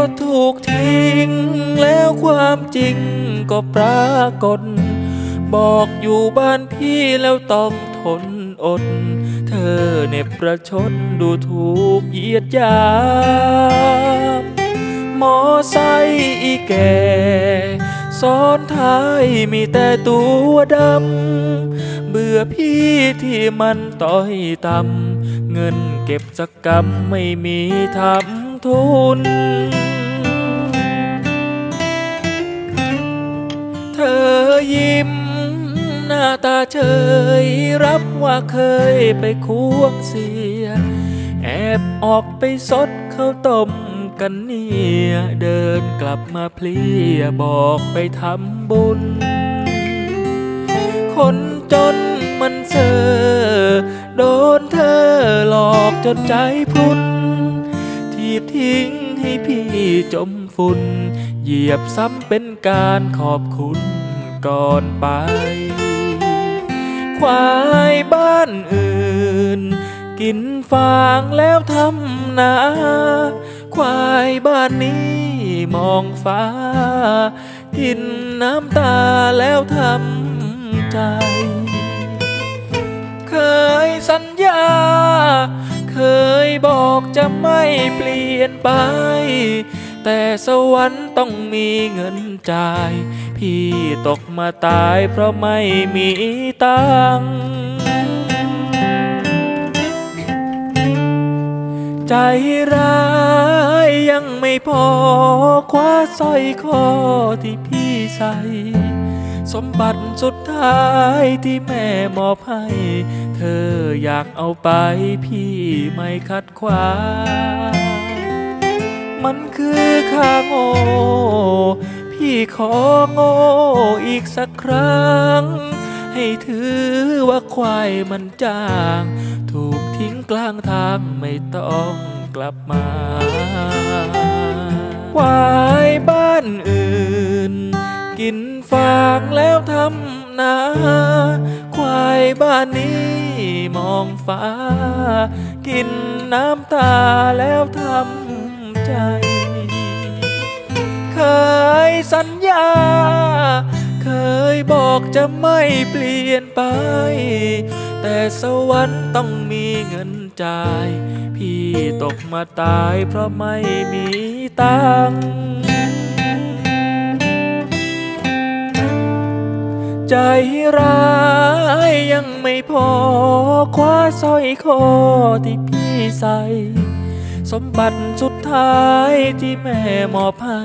็ถูกทิ้ง แล้วความจริงก็ปรากฏ บอกอยู่บ้านพี่แล้วต้องทนอด เธอเน็บประชดดูถูกเหยียดยามมอไซอีแก่ซ้อนท้ายมีแต่ตัวดำ เบื่อพี่ที่มันต้อยต่ำเงินเก็บสักกำไม่มีทำ ทุน เธอยิ้ม หน้าตาเฉย รับว่าเคยไปควงเสีย แอบออกไปสดข้าวต้มกันเนี่ยเดินกลับมาเพลียบอกไปทำบุญ คนจนมันเซอโดนเธอหลอกจนใจพรุน บทิ้งให้พี่จมฝุ่น เหยียบซ้ำเป็นการขอบคุณก่อนไป ควายบ้านอื่น กินฟางแล้วทำนา ควายบ้านนี้มองฟ้า กินน้ำตาแล้วทำใจ เคยสัญญา เคยบอกจะไม่เปลี่ยนไป แต่สวรรค์ต้องมีเงินจ่าย พี่ตกมาตายเพราะไม่มีตังค์ใจร้ายยังไม่พอคว้าสร้อยคอที่พี่ใส่ สมบัติสุดท้ายที่แม่มอบให้ เธออยากเอาไปพี่ไม่ขัดขวางมันคือค่าโง่พี่ขอโง่อีกสักครั้ง ให้ถือว่าควายมันจาง ถูกทิ้งกลางทางไม่ต้องกลับมา กินฟางแล้วทำนาควายบ้านนี้มองฟ้า กินน้ำตาแล้วทำใจ เคยสัญญา เคยบอกจะไม่เปลี่ยนไป แต่สวรรค์ต้องมีเงินจ่าย พี่ตกมาตายเพราะไม่มีตังค์ ใจร้ายยังไม่พอ คว้าสร้อยคอที่พี่ใส่สมบัติสุดท้ายที่แม่มอบให้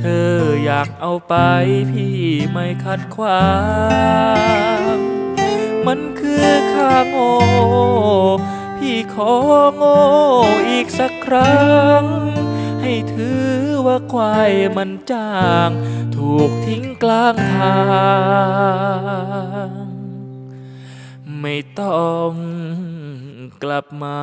เธออยากเอาไปพี่ไม่ขัดขวาง มันคือค่าโง่ พี่ขอโง่อีกสักครั้ง ให้ถือว่าควายมันจาง ถูกทิ้งกลางทาง ไม่ต้องกลับมา